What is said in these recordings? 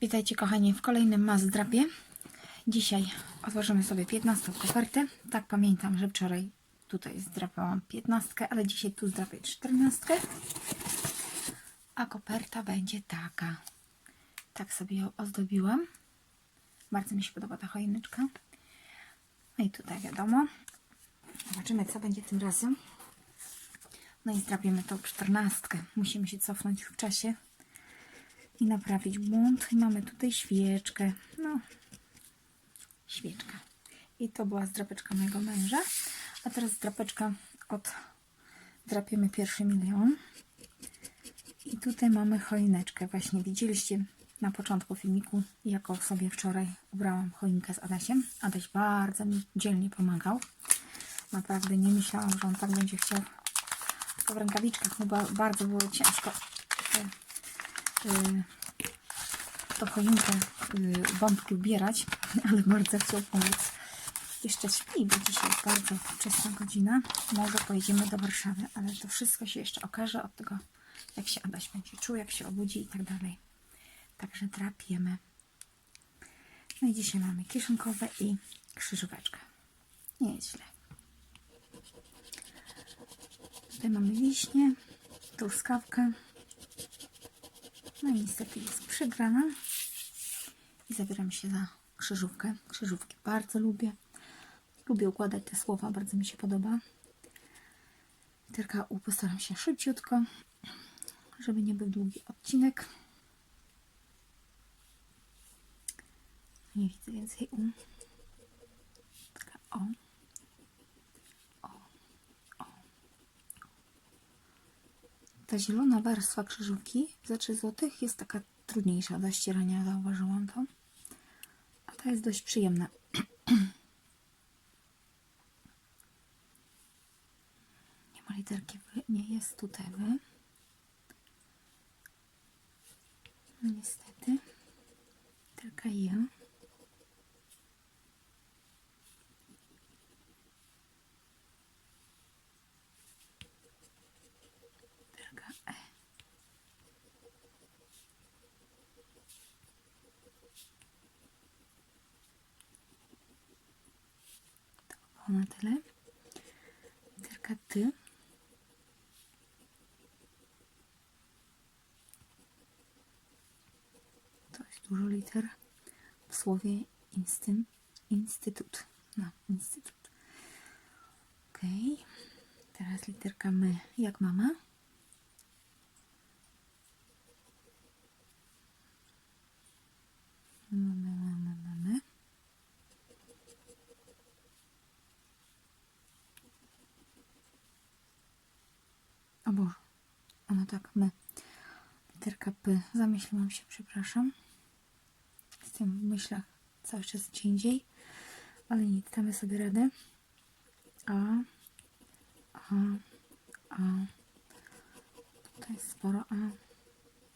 Witajcie kochani w kolejnym Mazdrapie. Dzisiaj otworzymy sobie 15 kopertę. Tak pamiętam, że wczoraj tutaj zdrapałam 15, ale dzisiaj tu zdrapię 14. A koperta będzie taka. Tak sobie ją ozdobiłam. Bardzo mi się podoba ta choineczka. No i tutaj wiadomo. Zobaczymy co będzie tym razem. No i zdrapiemy tą 14. Musimy się cofnąć w czasie i naprawić błąd. I mamy tutaj świeczkę. No, świeczka. I to była zdrapeczka mojego męża. A teraz zdrapeczka od drapiemy pierwszy milion. I tutaj mamy choineczkę. Właśnie widzieliście na początku filmiku, jaką sobie wczoraj ubrałam choinkę z Adasiem. Adaś bardzo mi dzielnie pomagał. Naprawdę nie myślałam, że on tak będzie chciał. Tylko w rękawiczkach mu ba- bardzo było ciężko to choinkę bombki ubierać, ale bardzo chciał pomóc. Jeszcze śpi, bo dzisiaj jest bardzo wczesna godzina. Może pojedziemy do Warszawy, ale to wszystko się jeszcze okaże od tego, jak się Adaś będzie czuł, jak się obudzi i tak dalej. Także drapiemy. No i dzisiaj mamy kieszonkowe i krzyżóweczkę. Nie jest źle. Tutaj mamy wiśnie, truskawkę, no i niestety jest przegrana. I zabieram się za krzyżówkę. Krzyżówki bardzo lubię. Lubię układać te słowa, bardzo mi się podoba. U postaram się szybciutko, żeby nie był długi odcinek. Nie widzę więcej U. Taka O. Ta zielona warstwa krzyżówki za 3 zł jest taka trudniejsza do ścierania, zauważyłam to. A ta jest dość przyjemna. Nie ma literki nie jest tutaj. No niestety. Literka J. Literka E. To było na tyle. Literka Ty. To jest dużo liter w słowie instyn, instytut. No, instytut. Ok. Teraz literka my, jak mama. Mamy, mamy, mamy. O Boże. Ono tak, my. Literka P. Zamyśliłam się, przepraszam. Jestem w myślach cały czas gdzie indziej. Ale nic, damy sobie radę. A. A. A. Tutaj jest sporo A.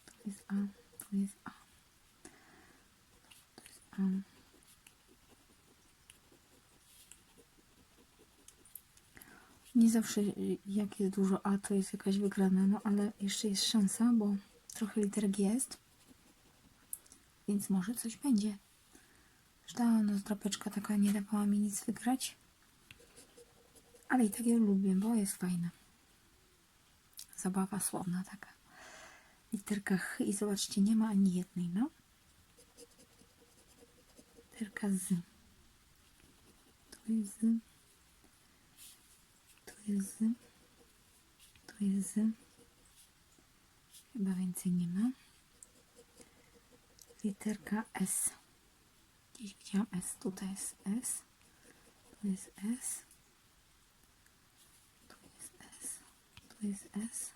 Tu jest A. Tu jest A. Tu jest A. Nie zawsze y, jak jest dużo A, to jest jakaś wygrana, no ale jeszcze jest szansa, bo trochę literek jest. Więc może coś będzie. Zresztą no, drapeczka taka nie dawała mi nic wygrać. Ale i tak ją lubię, bo jest fajna. Zabawa słowna taka. Literka Ch i zobaczcie, nie ma ani jednej, no. Literka Z. Tu jest Z. Jest Z. Tu jest Z. Chyba więcej nie ma. Literka S. Gdzieś widziałam S. Tutaj jest S. Tu jest S. Tu jest S. Tu jest S.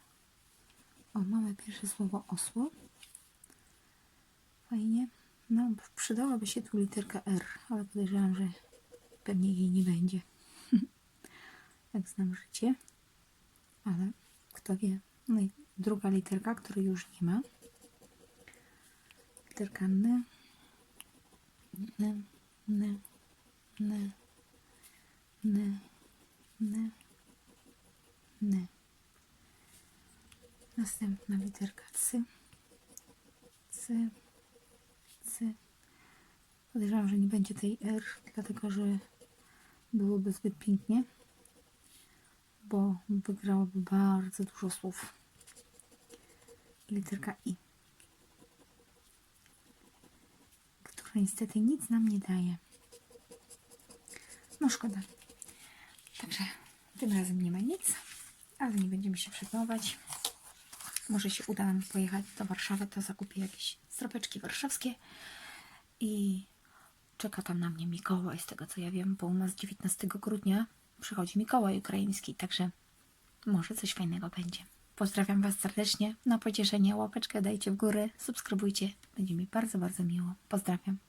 O, mamy pierwsze słowo osło. Fajnie. No, przydałaby się tu literka R, ale podejrzewam, że pewnie jej nie będzie. Jak znam życie. Ale kto wie. No i druga literka, której już nie ma. Literka N. N. N. N. N. N. N. Następna literka C. C. Podejrzewam, że nie będzie tej R, dlatego że byłoby zbyt pięknie, bo wygrałoby bardzo dużo słów. Literka I, która niestety nic nam nie daje. No szkoda. Także tym razem nie ma nic, ale nie będziemy się przejmować. Może się uda nam pojechać do Warszawy, to zakupię jakieś stropeczki warszawskie i czeka tam na mnie Mikołaj, z tego co ja wiem, bo u nas 19 grudnia przychodzi Mikołaj ukraiński, także może coś fajnego będzie. Pozdrawiam Was serdecznie. Na pocieszenie łapeczkę dajcie w górę, subskrybujcie. Będzie mi bardzo, bardzo miło. Pozdrawiam.